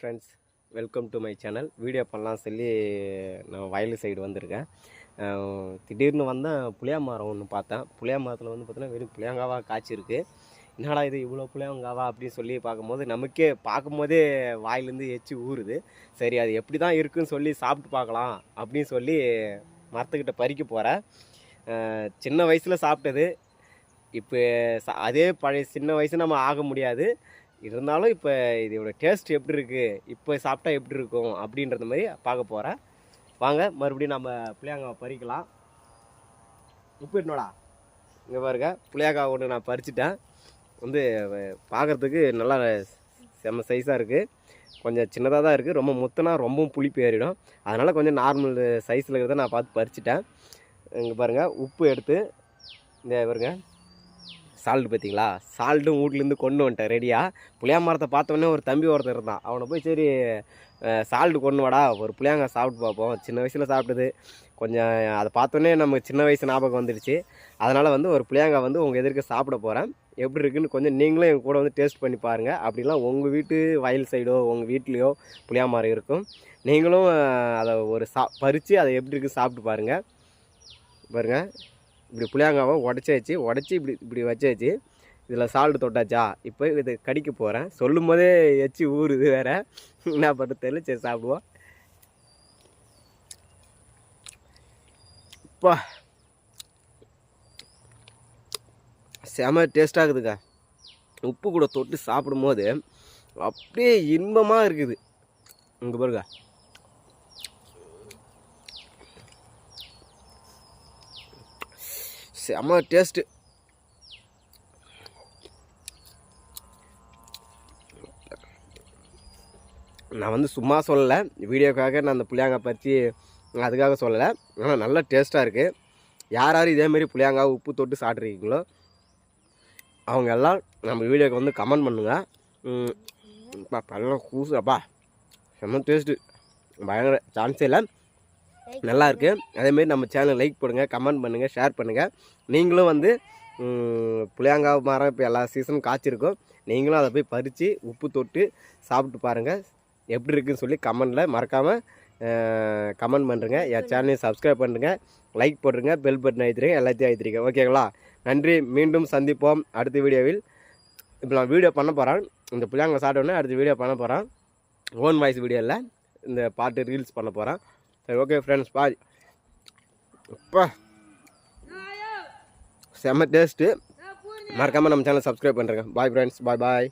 Friends welcome to my channel video பண்ணலாம் சொல்லி நான் வயல் சைடு வந்திருக்கேன். திடீர்னு வந்தேன் புளியா மரம் ஒன்று பார்த்தேன். புளியா மரத்தில் வந்து பார்த்தீங்கன்னா வெறும் புளியங்காவாக காய்ச்சிருக்கு என்னடா இது இவ்வளோ புளியாங்காவா அப்படின்னு சொல்லி பார்க்கும்போது நமக்கே பார்க்கும்போதே வாயிலேருந்து எச்சு ஊறுது. சரி அது எப்படி தான் இருக்குன்னு சொல்லி சாப்பிட்டு பார்க்கலாம் அப்படின்னு சொல்லி மரத்துக்கிட்ட பறிக்க போகிறேன் சின்ன வயசில் சாப்பிட்டது. இப்போ அதே பழைய சின்ன வயசு நம்ம ஆக முடியாது. இருந்தாலும் இப்போ இதோட டேஸ்ட் எப்படி இருக்குது இப்போ சாப்பிட்டா எப்படி இருக்கும்? அப்படின்றது மாதிரி பார்க்க போகிறேன் வாங்க மறுபடியும் நம்ம புளியாங்காவை பறிக்கலாம். உப்பு என்னடா இங்கே பாருங்க புளியாங்காய் ஒன்று நான் பறிச்சிட்டேன். வந்து பார்க்குறதுக்கு நல்லா செம்ம சைஸாக இருக்குது கொஞ்சம் சின்னதாக தான் இருக்குது ரொம்ப முத்தனா ரொம்பவும் புளிப்பு ஏறிடும். அதனால் கொஞ்சம் நார்மல் சைஸில் இருக்கிறத நான் பார்த்து பறிச்சிட்டேன். இங்கே பாருங்கள் உப்பு எடுத்து இந்த பாருங்க. சால்ட் பார்த்தீங்களா சால்ட்டும் வீட்லேருந்து கொண்டு வந்துட்டேன் ரெடியாக புளியா மரத்தை பார்த்தோன்னே ஒரு தம்பி ஒருத்தர் இருந்தான். அவனை போய் சரி சால்ட் கொண்டு வாடா ஒரு புளியாங்காய் சாப்பிட்டு பார்ப்போம். சின்ன வயசில் சாப்பிட்டது. கொஞ்சம் அதை பார்த்தோன்னே நம்ம சின்ன வயசு ஞாபகம் வந்துடுச்சு. அதனால் வந்து ஒரு புளியாங்காய் வந்து உங்கள் எதிர்க்க சாப்பிட போகிறேன் எப்படி இருக்குன்னு கொஞ்சம் நீங்களும் என் கூட வந்து டேஸ்ட் பண்ணி பாருங்கள் அப்படிலாம் உங்கள் வீட்டு வயல் சைடோ உங்கள் வீட்லேயோ புளியா மரம் இருக்கும். நீங்களும் அதை ஒரு சா பறித்து அதை எப்படி இருக்குன்னு சாப்பிட்டு பாருங்கள் பாருங்கள் இப்படி புளியாங்காவை உடச்சாச்சு உடச்சி இப்படி இப்படி வச்சாச்சு இதில் சால்ட் தொட்டாச்சா? இப்போ இது கடிக்க போகிறேன் சொல்லும் போதே எச்சு ஊறுது வேற. என்ன பண்ணுறது தெரியல சரி சாப்பிடுவோம். அப்பா செம டேஸ்ட்டாக இருக்குதுக்கா. உப்பு கூட தொட்டு சாப்பிடும்போது அப்படியே இன்பமாக இருக்குது. இங்கே பாருங்க செம்ம டேஸ்ட்டு நான் வந்து சும்மா சொல்லலை. வீடியோக்காக நான் அந்த புளியாங்காய் பற்றி அதுக்காக சொல்லலை. ஆனால் நல்ல டேஸ்ட்டாக இருக்குது யார் யார் இதேமாரி புளியாங்காய் உப்பு தொட்டு சாப்பிட்ருக்கீங்களோ அவங்க எல்லாம் நம்ம வீடியோக்கு வந்து கமெண்ட் பண்ணுங்கள் ம், அப்பா பழம் கூசு அப்பா. செம்ம டேஸ்ட்டு பயங்கர சான்ஸே இல்லை. நல்லா இருக்குது அதேமாரி நம்ம சேனல் லைக் பண்ணுங்கள் கமெண்ட் பண்ணுங்கள் ஷேர் பண்ணுங்கள் நீங்களும் வந்து ம், புளியாங்காய் மரம் இப்போ எல்லா சீசனும் காய்ச்சிருக்கும். நீங்களும் அதை போய் பறித்து உப்பு தொட்டு சாப்பிட்டு பாருங்கள் எப்படி இருக்குன்னு சொல்லி கமெண்டில் மறக்காமல் கமெண்ட் பண்ணுறங்க என் சேனலையும் சப்ஸ்கிரைப் பண்ணுறங்க லைக் போட்டுருங்க பெல் பட்டன் அழுத்திருங்க எல்லாத்தையும் அழுத்திருங்க. ஓகேங்களா? நன்றி. மீண்டும் சந்திப்போம் அடுத்த வீடியோவில். இப்போ நான் வீடியோ பண்ண போகிறேன் இந்த புளியாங்க சாப்பிட்டோன்னே அடுத்த வீடியோ பண்ண போகிறேன் ஓன் வாய்ஸ் வீடியோவில் இந்த பாட்டு ரீல்ஸ் பண்ண போகிறேன் சரி ஓகே ஃப்ரெண்ட்ஸ் பாய் அப்பா. செம்ம டேஸ்ட்டு மறக்காமல் நம்ம சேனல் சப்ஸ்கிரைப் பண்ணுறேங்க பாய் ஃப்ரெண்ட்ஸ் பாய் பாய்